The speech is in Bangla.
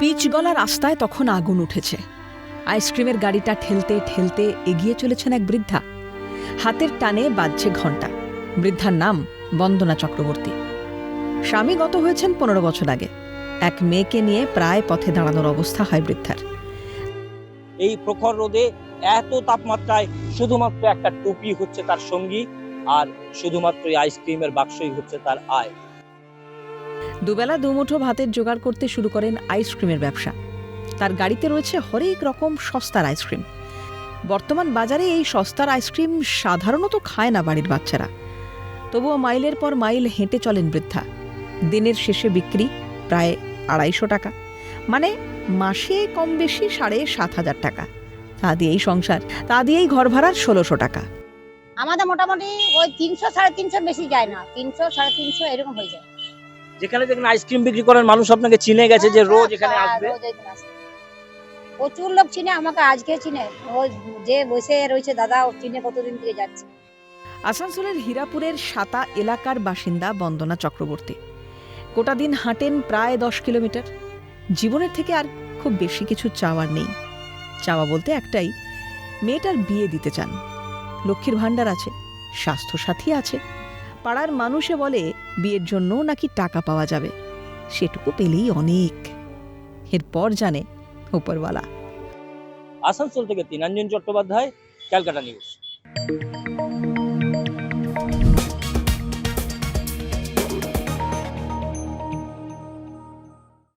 পিচগলা রাস্তায় তখন আগুন উঠেছে। আইসক্রিমের গাড়িটা ঠেলতে ঠেলতে এগিয়ে চলেছেন এক বৃদ্ধা। হাতের টানে বাজছে ঘণ্টা। বৃদ্ধার নাম বন্দনা চক্রবর্তী। স্বামী গত হয়েছেন পনেরো বছর আগে। এক মেয়েকে নিয়ে প্রায় পথে দাঁড়ানোর অবস্থা হয় বৃদ্ধার। এই প্রখর রোদে এত তাপমাত্রায় শুধুমাত্র একটা টুপি হচ্ছে তার সঙ্গী আর শুধুমাত্র আইসক্রিমের বাক্সই হচ্ছে তার আয়। দুবেলা দুমুঠো ভাতের জোগাড় করতে শুরু করেন আইসক্রিমের ব্যবসা। তার গাড়িতে রয়েছে হরেক রকম সস্তার আইসক্রিম বর্তমান বাজারে এই সস্তার আইসক্রিম সাধারণত খায় না বাড়ির বাচ্চারা। তবুও মাইলের পর মাইল হেঁটে চলেন বৃদ্ধা। দিনের শেষে বিক্রি প্রায় আড়াইশো টাকা। মানে মাসে কম বেশি সাড়ে সাত হাজার টাকা। তা দিয়েই সংসার, তা দিয়েই ঘর ভাড়ার ষোলোশো টাকা। আমাদের মোটামুটি ওই তিনশো সাড়ে তিনশো বেশি যায় না। তিনশো সাড়ে তিনশো এরকম হয়ে যায়। যেখানে যেখানে আইসক্রিম বিক্রি করেন মানুষ আপনাকে চিনে গেছে যে রোজ এখানে হ্যাঁ, আসবে। রোজ এখানে আসে। প্রচুর লোক চিনে আমাকে আজকে চিনে। ওই যে বসে রয়েছে দাদা ও চিনে কতদিন থেকে যাচ্ছে। আসানসোলের হীরাপুরের সাতা এলাকার বাসিন্দা বন্দনা চক্রবর্তী। গোটা দিন হাঁটেন প্রায় দশ কিলোমিটার। জীবনের থেকে আর খুব বেশি কিছু চাওয়ার নেই। চাওয়া বলতে একটাই মেয়েটার বিয়ে দিতে চান। লক্ষ্মীর ভাণ্ডার আছে স্বাস্থ্যসাথী আছে। পাড়ার মানুষে বলে বিয়ের জন্য নাকি টাকা পাওয়া যাবে? সেটুকু পেলেই অনেক। এরপর জানে উপরওয়ালা আসানসোল থেকে তিনাঞ্জন চট্টোপাধ্যায়, ক্যালকাটা নিউজ।